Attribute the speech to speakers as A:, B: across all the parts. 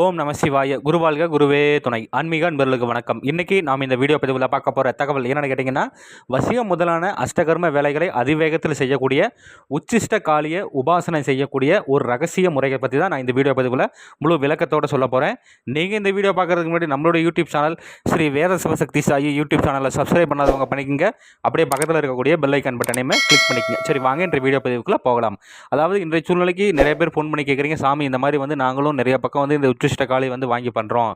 A: ஓம் நம சிவாய. குருவாழ்க குருவே துணை. ஆன்மீக அன்பர்களுக்கு வணக்கம். இன்றைக்கி நாம் இந்த வீடியோ பதிவில் பார்க்க போகிற தகவல் என்னென்னு கேட்டிங்கன்னா வசியம் முதலான அஷ்டகர்ம வேலைகளை அதிவேகத்தில் செய்யக்கூடிய உச்சிஷ்ட காளியை உபாசனை செய்யக்கூடிய ஒரு ரகசிய முறையை பற்றி தான் நான் இந்த வீடியோ பதிவில் முழு விளக்கத்தோடு சொல்ல போகிறேன் நீங்கள் இந்த வீடியோ பார்க்குறதுக்கு முன்னாடி நம்மளோட YouTube channel Sri Veda Sivasakthi Sai YouTube சேனலை சப்ஸ்கிரைப் பண்ணாதவங்க பண்ணிக்கங்க. அப்படியே பக்கத்தில் இருக்கக்கூடிய பெல் ஐக்கன் பட்டனையுமே கிளிக் பண்ணிக்கங்க. சரி வாங்க இன்றைய வீடியோ பதிவுக்குள்ளே போகலாம். அதாவது இன்றைய சூழ்நிலைக்கு நிறைய பேர் ஃபோன் பண்ணி கேட்குறீங்க சாமி இந்த மாதிரி வந்து நாங்களும் நிறைய பக்கம் வந்து இந்த உச்சிஷ்ட காளி வந்து வாங்கி பண்ணுறோம்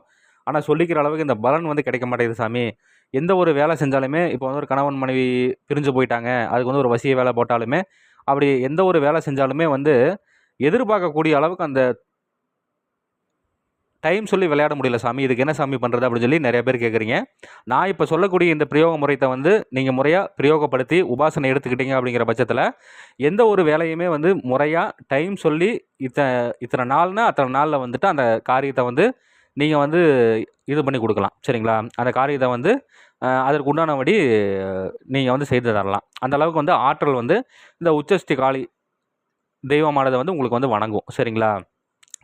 A: ஆனால் சொல்லிக்கிற அளவுக்கு இந்த பலன் வந்து கிடைக்க மாட்டேங்குது சாமி. எந்த ஒரு வேலை செஞ்சாலுமே இப்போ வந்து ஒரு கணவன் மனைவி பிரிஞ்சு போயிட்டாங்க அதுக்கு வந்து ஒரு வசிய வேலை போட்டாலுமே அப்படி எந்த ஒரு வேலை செஞ்சாலுமே வந்து எதிர்பார்க்கக்கூடிய அளவுக்கு அந்த டைம் சொல்லி விளையாட முடியல சாமி. இதுக்கு என்ன சாமி பண்ணுறது அப்படின்னு சொல்லி நிறைய பேர் கேட்குறீங்க நான் இப்போ சொல்லக்கூடிய இந்த பிரயோக முறைத்தை வந்து நீங்கள் முறையாக பிரயோகப்படுத்தி உபாசனை எடுத்துக்கிட்டீங்க அப்படிங்கிற பட்சத்தில் எந்த ஒரு வேலையுமே வந்து முறையாக டைம் சொல்லி இத்த இத்தனை நாள்னா அத்தனை நாளில் வந்துட்டு அந்த காரியத்தை வந்து நீங்கள் வந்து இது பண்ணி கொடுக்கலாம். சரிங்களா? அந்த காரியத்தை வந்து அதற்கு உண்டானபடி நீங்கள் வந்து செய்து தரலாம். அந்த அளவுக்கு வந்து ஆற்றல் வந்து இந்த உச்சஸ்தி காளி தெய்வமானதை வந்து உங்களுக்கு வந்து வணங்கும். சரிங்களா?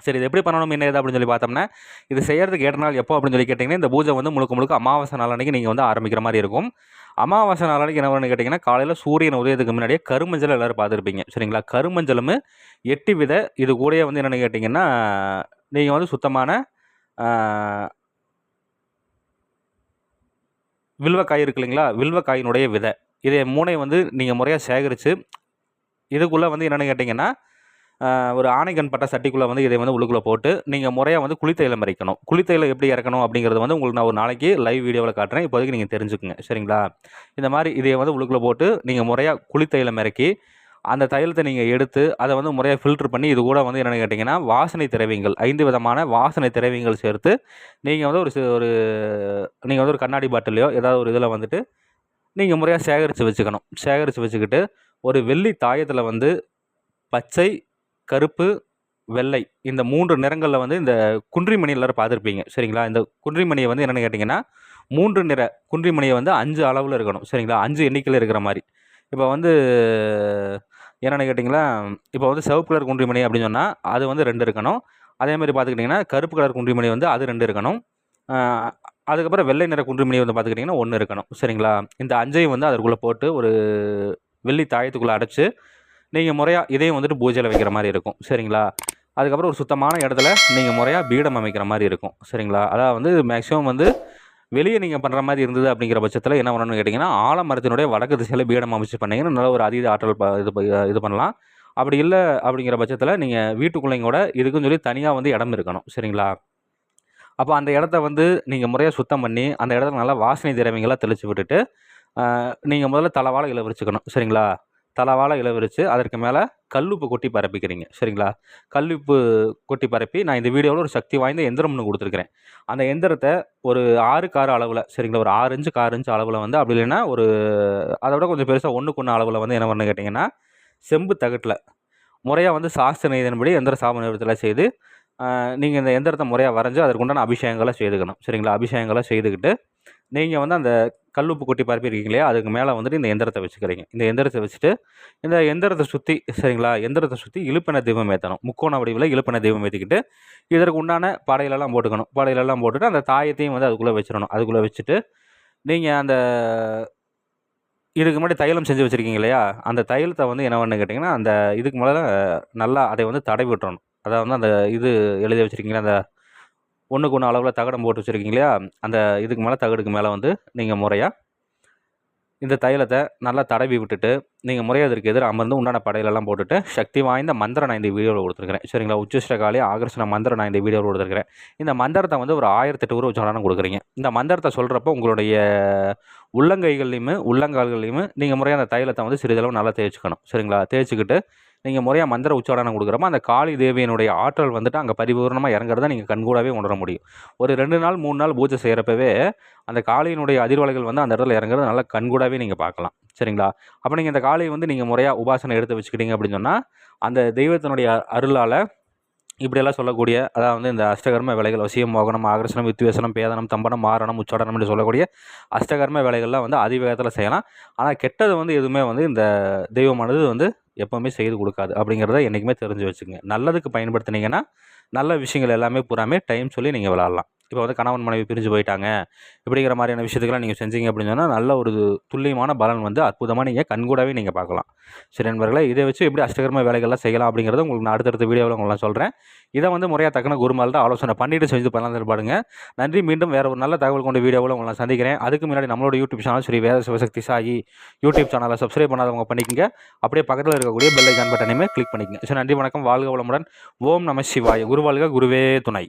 A: சரி இது எப்படி பண்ணணும் என்ன ஏது அப்படின்னு சொல்லி பார்த்தோம்னா இது செய்கிறதுக்கு ஏற்ற நாள் எப்போ அப்படின்னு சொல்லி கேட்டிங்கன்னா இந்த பூஜை வந்து முழுக்க முழுக்க அமாவாசை நாள் அன்னைக்கு நீங்கள் வந்து ஆரம்பிக்கிற மாதிரி இருக்கும். அமாவாசை நாள் என்ன கேட்டிங்கன்னா காலையில் சூரியன் உதயத்துக்கு முன்னாடியே கருமஞ்சள் எல்லோரும் பார்த்துருப்பீங்க. சரிங்களா? கருமஞ்சளும் எட்டு வித இது கூடயே வந்து என்னென்னு கேட்டிங்கன்னா நீங்கள் வந்து சுத்தமான வில்வக்காய் இருக்கு இல்லைங்களா? வில்வக்காயினுடைய விதை. இதை மூணையும் வந்து நீங்கள் முறையாக சேகரித்து இதுக்குள்ளே வந்து என்னென்னு கேட்டிங்கன்னா ஒரு ஆணைக்கண் பட்ட சட்டிக்குள்ளே வந்து இதை வந்து உள்ளுக்குள்ளே போட்டு நீங்கள் முறையாக வந்து குளித்தையில் இறக்கணும் குளித்தையில் எப்படி இறக்கணும் அப்படிங்கிறது வந்து உங்களுக்கு நான் ஒரு நாளைக்கு லைவ் வீடியோவில் காட்டுறேன். இப்போதைக்கு நீங்கள் தெரிஞ்சுக்குங்க. சரிங்களா? இந்த மாதிரி இதை வந்து உள்ளுக்குள்ளே போட்டு நீங்கள் முறையாக குளித்தையில் இறக்கி அந்த தைலத்தை நீங்கள் எடுத்து அதை வந்து முறையாக ஃபில்டர் பண்ணி இது கூட வந்து என்னென்னு கேட்டிங்கன்னா வாசனை திரவியங்கள் ஐந்து விதமான வாசனை திரவியங்கள் சேர்த்து நீங்கள் வந்து ஒரு ஒரு நீங்கள் வந்து ஒரு கண்ணாடி பாட்டிலையோ ஏதாவது ஒரு இதில் வந்துட்டு நீங்கள் முறையாக சேகரித்து வச்சுக்கணும். சேகரித்து வச்சுக்கிட்டு ஒரு வெள்ளி தாயத்தில் வந்து பச்சை கருப்பு வெள்ளை இந்த மூன்று நிறங்களில் வந்து இந்த குன்றிமணி எல்லோரும் பார்த்துருப்பீங்க. சரிங்களா? இந்த குன்றிமணியை வந்து என்னென்னு கேட்டிங்கன்னா மூன்று நிற குன்றிமணியை வந்து அஞ்சு அளவில் இருக்கணும். சரிங்களா? அஞ்சு எண்ணிக்கையில் இருக்கிற மாதிரி. இப்போ வந்து என்னென்னு கேட்டிங்களா? இப்போ வந்து சிவப்பு கலர் குன்றிமணி அப்படின்னு சொன்னால் அது வந்து ரெண்டு இருக்கணும். அதே மாதிரி பார்த்துக்கிட்டிங்கன்னா கருப்பு கலர் குன்றிமணி வந்து அது ரெண்டு இருக்கணும். அதுக்கப்புறம் வெள்ளை நிற குன்றிமணி வந்து பார்த்துக்கிட்டிங்கன்னா ஒன்று இருக்கணும். சரிங்களா? இந்த அஞ்சையும் வந்து அதற்குள்ளே போட்டு ஒரு வெள்ளி தாயத்துக்குள்ளே அடைச்சி நீங்கள் முறையாக இதையும் வந்துட்டு பூஜையில் வைக்கிற மாதிரி இருக்கும். சரிங்களா? அதுக்கப்புறம் ஒரு சுத்தமான இடத்துல நீங்கள் முறையாக பீடம் அமைக்கிற மாதிரி இருக்கும். சரிங்களா? அதாவது வந்து மேக்ஸிமம் வந்து வெளியே நீங்கள் பண்ணுற மாதிரி இருந்தது அப்படிங்கிற பட்சத்தில் என்ன பண்ணணும்னு கேட்டிங்கன்னா ஆலமரத்தினுடைய வடக்கு திசையில் பீடம் அமைச்சு பண்ணீங்கன்னா நல்ல ஒரு அதீத ஆற்றல் ப- இது இது பண்ணலாம். அப்படி இல்லை அப்படிங்கிற பட்சத்தில் நீங்கள் வீட்டுக்குள்ளைங்களோட இதுக்குன்னு சொல்லி தனியாக வந்து இடம் இருக்கணும். சரிங்களா? அப்போ அந்த இடத்த வந்து நீங்கள் முறையாக சுத்தம் பண்ணி அந்த இடத்துல நல்லா வாசனை திரவியங்களாக தெளித்து விட்டுட்டு நீங்கள் முதல்ல தலவாழை இலை விரிச்சுக்கணும் சரிங்களா? தலவாழ இளவரிச்சு அதற்கு மேலே கல்லுப்பு கொட்டி பரப்பிக்கிறீங்க. சரிங்களா? கல்லுப்பு கொட்டி பரப்பி நான் இந்த வீடியோவில் ஒரு சக்தி வாய்ந்த எந்திரம் ஒன்று அந்த எந்திரத்தை ஒரு ஆறு கார் அளவில் சரிங்களா? ஒரு ஆறு இன்ச்சு கார் இன்ச்சு அளவில் வந்து அப்படி இல்லைன்னா ஒரு அதை விட கொஞ்சம் பெருசாக ஒன்றுக்கு ஒன்று அளவில் வந்து என்ன பண்ணு கேட்டிங்கன்னா செம்பு தகட்டில் முறையாக வந்து சாஸ்திர நீதன்படி எந்திர சாப நிறுவனத்தில் செய்து நீங்கள் இந்த எந்திரத்தை முறையாக வரைஞ்சி அதற்குண்டான அபிஷேகங்களை செய்துக்கணும். சரிங்களா? அபிஷேகங்களை செய்துக்கிட்டு நீங்கள் வந்து அந்த கல் உப்பு கொட்டி பரப்பியிருக்கீங்க இல்லையா? அதுக்கு மேலே வந்துட்டு இந்த எந்திரத்தை வச்சுக்கிறீங்க. இந்த எந்திரத்தை வச்சுட்டு இந்த எந்திரத்தை சுற்றி சரிங்களா? எந்திரத்தை சுற்றி இழுப்பின தீபம் ஏற்றணும் முக்கோண வடிவில் இழுப்பின தீபம் ஏற்றிக்கிட்டு இதற்கு உண்டான படையிலெல்லாம் போட்டுக்கணும். படையிலெல்லாம் போட்டுட்டு அந்த தாயத்தையும் வந்து அதுக்குள்ளே வச்சிடணும். அதுக்குள்ளே வச்சுட்டு நீங்கள் அந்த இதுக்கு முன்னாடி தைலம் செஞ்சு வச்சுருக்கீங்க இல்லையா? அந்த தைலத்தை வந்து என்ன பண்ணு கேட்டிங்கன்னா அந்த இதுக்கு மேலே நல்லா அதை வந்து தடவி விட்டுறணும். அதாவது வந்து அந்த இது எழுதி வச்சுருக்கீங்களா? அந்த ஒன்றுக்கு ஒன்று அளவில் தகடம் போட்டு வச்சுருக்கீங்க இல்லையா? அந்த இதுக்கு மேலே தகடுக்கு மேலே வந்து நீங்கள் முறையாக இந்த தைலத்தை நல்லா தடவி விட்டுட்டு நீங்கள் முறையாக இதற்கு எதிராக அமர்ந்து உண்டான படையிலெல்லாம் போட்டுட்டு சக்தி வாய்ந்த மந்திரம் நான் இந்த வீடியோவில் கொடுத்துருக்கிறேன். சரிங்களா? உச்சிஷ்டகாலி ஆகர்ஷண மந்திரம் நான் இந்த வீடியோவில் கொடுத்துருக்கிறேன். இந்த மந்திரத்தை வந்து ஒரு ஆயிரத்தெட்டு ரூபா வச்சாலும் கொடுக்குறீங்க. இந்த மந்திரத்தை சொல்கிறப்போ உங்களுடைய உள்ளங்கைகள்லையுமே உள்ளங்கால்கள்லையுமே நீங்கள் முறையாக அந்த தைலத்தை வந்து சிறிதளவு நல்லா தேய்ச்சிக்கணும். சரிங்களா? தேய்ச்சிக்கிட்டு நீங்கள் முறையாக மந்திர உச்சாரணம் கொடுக்குறப்போ அந்த காளி தேவியினுடைய ஆற்றல் வந்துட்டு அங்கே பரிபூர்ணமாக இறங்குறத நீங்கள் கண்கூடாவே உணர முடியும். ஒரு ரெண்டு நாள் மூணு நாள் பூஜை செய்கிறப்பவே அந்த காளியினுடைய அதிர்வலைகள் வந்து அந்த இடத்துல இறங்குறது நல்லா கண்கூடாவே நீங்கள் பார்க்கலாம். சரிங்களா? அப்போ நீங்கள் இந்த காளியை வந்து நீங்கள் முறையாக உபாசனை எடுத்து வச்சுக்கிட்டீங்க அப்படின்னு சொன்னால் அந்த தெய்வத்தினுடைய அருளால் இப்படியெல்லாம் சொல்லக்கூடிய அதாவது வந்து இந்த அஷ்டகர்ம வேலைகள் வசியம் மோகனம் ஆகர்ஷணம் வித்வேசனம் பேதனம் தம்பனம் மாரணம் உச்சாடனம் என்று சொல்லக்கூடிய அஷ்டகர்ம வேலைகள்லாம் வந்து அதிவேகத்தில் செய்யலாம். ஆனால் கெட்டது வந்து எதுவுமே வந்து இந்த தெய்வமானது வந்து எப்போவுமே செய்து கொடுக்காது அப்படிங்கிறத என்றைக்குமே தெரிஞ்சு வச்சுக்கோங்க. நல்லதுக்கு பயன்படுத்துனீங்கன்னா நல்ல விஷயங்கள் எல்லாமே பூராமே டைம் சொல்லி நீங்கள் விளாட்லாம். இப்போ வந்து கணவன் மனைவி பிரிஞ்சு போயிட்டாங்க. இப்படிங்கிற மாதிரியான விஷயத்துக்கெல்லாம் நீங்கள் செஞ்சீங்க அப்படின்னு சொன்னால் நல்ல ஒரு துல்லியமான பலன் வந்து அற்புதமாக நீங்கள் கண்கூடாவே நீங்கள் பார்க்கலாம். சரி நண்பர்களே இதை வச்சு எப்படி அஷ்டகர்ம வேலைகள்லாம் செய்யலாம் அப்படிங்கிறத உங்களுக்கு நான் அடுத்தடுத்த வீடியோவில் உங்களை சொல்கிறேன் இதை வந்து முறையாக தக்கன குருமால்கிட்ட ஆலோசனை பண்ணிட்டு செஞ்சு பண்ணலாம் தருப்பாடுங்க நன்றி மீண்டும் வேறு ஒரு நல்ல தகவல் கொண்ட வீடியோவில் உங்களை நான் சந்திக்கிறேன். அதுக்கு முன்னாடி நம்மளோட YouTube channel Sri Veda Sivasakthi Sai YouTube சேனலை சப்ஸ்கிரைப் பண்ணாதவங்க பண்ணிக்கங்க. அப்படியே பக்கத்தில் இருக்கக்கூடிய பெல் ஐக்கான் பட்டனையுமே கிளிக் பண்ணிக்கங்க. ஸோ நன்றி வணக்கம். வாழ்க வளமுடன். ஓம் நம சிவாய. குருவாழ்க குருவே துணை.